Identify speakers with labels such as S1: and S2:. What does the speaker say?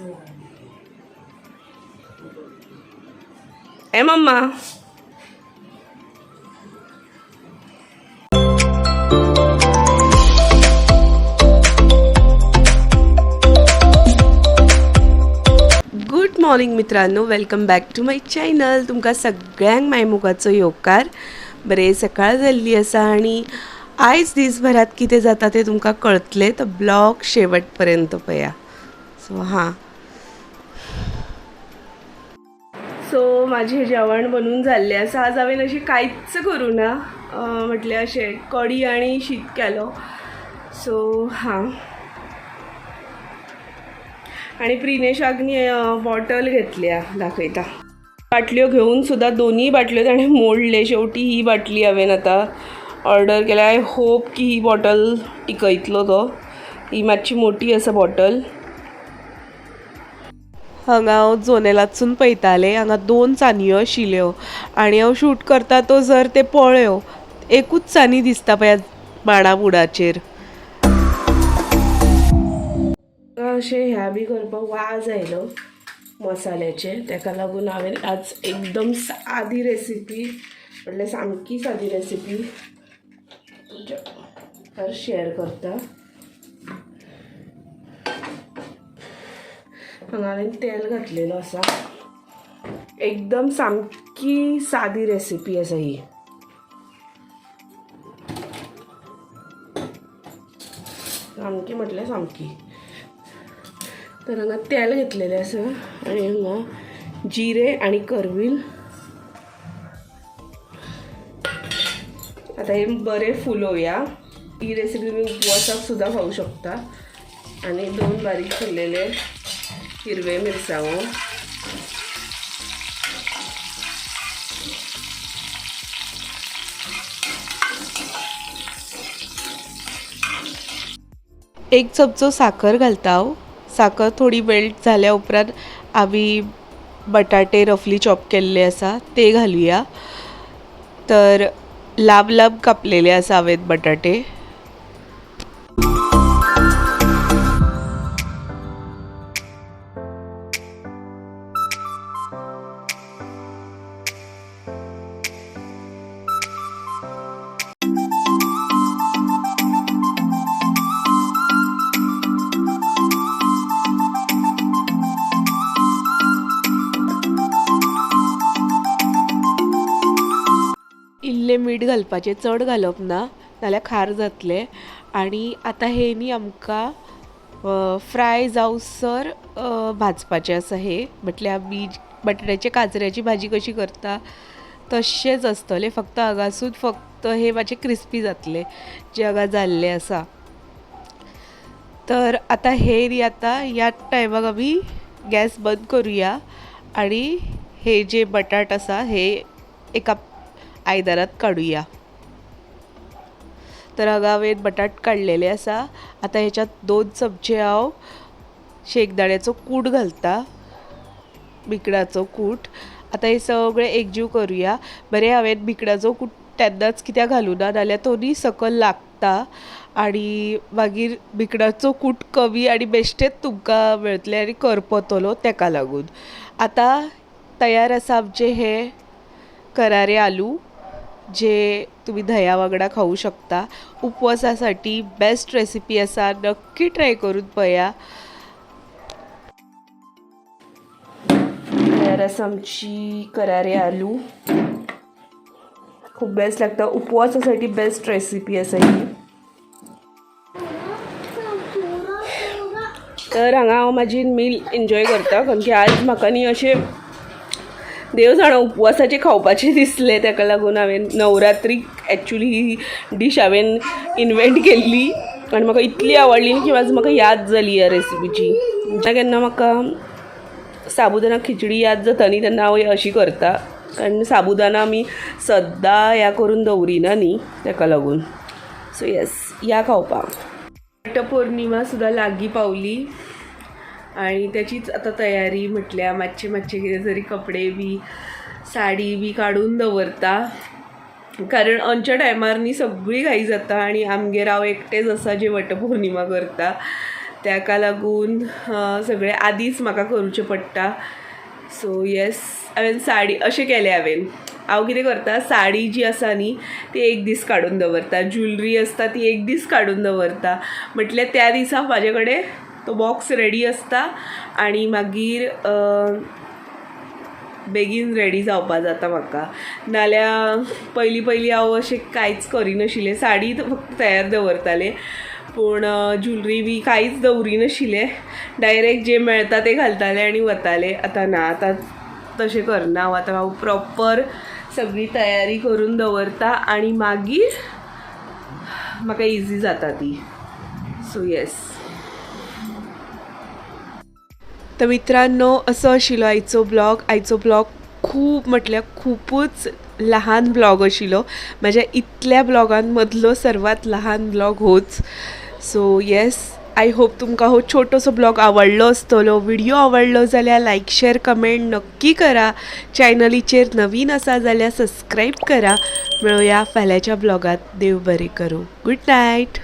S1: ए मम्मा good morning मित्रांनो. Welcome back to my channel तुमकां सगळ्यांक मायमुगाचो योकार बरे सकाळ जाल्ली आसा आनी आयज दिसभरात कितें जाता तें तुमकां कळतलें तो ब्लॉग शेवट पर्यंत पया. सो हां. सो माझे जेवण बनवून जाल्लें आसा आज हांवें अशें कांयच करूं ना. म्हटल्यार अशें कडी आनी शीत केलो सो हां. आणि प्रिनेशाक न्ही बॉटल घेतल्या दाखयता बाटल्यो घेऊन सुद्धा दोन्ही बाटल्यो ताणें मोडले. शेवटी ही बाटली हांवें आतां. ऑर्डर केल्या आय होप की ही बॉटल टिकयतलो तो. ही मातशी मोठी आसा बॉटल. हांगा हांव जोनेलातसून पळयतालें हांगा दोन चानयो आशिल्ल्यो आनी हांव शूट करता तो जर ते पळ्यो एकूच चानी दिसता पळय बाणा बुडाचेर. अशें ह्या बी करपाक वाज आयलो मसाल्याचे. ताका लागून हांवें आज एकदम सादी रेसिपी म्हटल्यार सामकी सादी रेसिपी तुमच्या शेअर करता. हांगा हांवें तेल घातलेलो आसा एकदम सामकी सादी रेसिपी आसा ही सामकी म्हटल्यार सामकी. तर हांगा तेल घेतलेलें आसा आनी हांगा जिरे आनी करवील. आतां हे बरें फुलोवया ही रेसिपी तुमी उपवासाक सुद्दां खाऊ शकता. आनी दोन बारीक चिरलेले हिरवे मिरसांगो. एक चमचो साखर घालता हांव साखर थोडी मेल्ट जाल्या उपरांत आमी बटाटे रफली चॉप केल्ले आसा ते घालुया. तर लांब लांब कापलेले आसा हांवें बटाटे. घालपाचें चड घालप ना नाल्यार खार जातलें. आनी आतां हे न्ही आमकां फ्राय जावसर भाजपाचें आसा हे म्हटल्यार बीज बटाट्याचे काजऱ्याची भाजी कशी करता तशेंच आसतलें फक्त हांगासून फक्त हे मातशें क्रिस्पी जातले जे हांगा जाल्ले आसा तर आतां हे न्ही आतां ह्या टायमाक आमी गॅस बंद करुया. आनी हे जे बटाट आसा हे एका आयदारात काडुया तर हांगा हांवें बटाट काडलेले आसा आतां ह्याच्यात दोन चमचे हांव शेकदाण्याचो कूट घालता. भिकणाचो कूट. आतां हे सगळें एकजीव करुया. बरें हांवें भिकणाचो कूट तेन्नाच कित्याक घालूं ना नाल्यार तो सकल सकयल लागता. आनी मागीर भिकणाचो कूट कमी आनी बेश्टेच तुमकां मेळतलें आनी करपतलो तेका लागून. आतां तयार आसा आमचे हे करारे आलू. जे तुम्ही दह्या वगडा खाऊ शकता उपवासासाठी बेस्ट रेसिपी आसा नक्की ट्राय करून पळया तयार आसा आमची करारे आलू. खूप बेस्ट लागता. उपवासासाठी बेस्ट रेसिपी आसा ही. तर हांगा हांव म्हाजी मील एन्जॉय करता कारण की आज म्हाका न्ही अशें देव जाणं उपवासाचे खावपाचें दिसलें. ताका लागून हांवें नवरात्रीक एक्चुली ही डीश हांवें इन्व्हेंट केल्ली आनी म्हाका इतली आवडली की आज म्हाका याद जाली ह्या रेसिपीची जेन्ना केन्ना म्हाका साबुदाणा खिचडी याद जाता न्ही तेन्ना हांव अशी करता. कारण साबुदाणा आमी सद्दां ह्या करून दवरिना न्ही ताका लागून. सो येस या खावपाक वटपौर्णिमा सुद्दां लागीं पावली. आणि त्याचीच आता तयारी म्हटल्या मातशे मातशे कितें तरी कपडे बी साडी बी काडून दवरता. कारण अंच्या टायमार न्ही सगळी घाई जाता आनी आमगेर हांव एकटेच आसा जे वटपौर्णिमा करता त्याका लागून सगळे सगळें आदींच म्हाका करचें पडटा. सो येस हांवें साडी अशें केलें हांवें हांव कितें करता साडी जी आसा न्ही ती एक दीस काडून दवरता. ज्वेलरी आसता ती एक दीस काडून दवरता. म्हटल्यार त्या दिसा म्हाजे कडेन तो बॉक्स रेडी आसता आनी मागीर बेगीन रेडी जावपा जाता म्हाका. नाल्यार पयलीं पयलीं हांव अशें कांयच करिनाशिल्लें. साडी फक्त तयार दवरतालें. पूण ज्वेलरी बी कांयच दवरिनाशिल्लें. डायरेक्ट जें मेळटा तें घालतालें आनी वतालें. आतां ना आतां तशें करना हांव. आतां हांव प्रॉपर सगळी तयारी करून दवरता आनी मागीर म्हाका इजी जाता ती. सो येस तर मित्रांनो असो आशिल्लो आयचो ब्लॉग. आयचो ब्लॉग खूब म्हटल्यार खूपच लहान ब्लॉग आशिल्लो माझ्या इतल्या ब्लॉगां मदलो सर्वात लहान ब्लॉग होच. सो येस आय होप तुमकां हो छोटोसो ब्लॉग आवडलो आसतलो व्हिडिओ आवडलो जाल्यार लायक शेअर कमेंट नक्की करा. चॅनलीचेर नवीन आसा जाल्यार सबस्क्राईब करा. मेळुया फाल्यांच्या ब्लॉगात. देव बरें करूं. Good night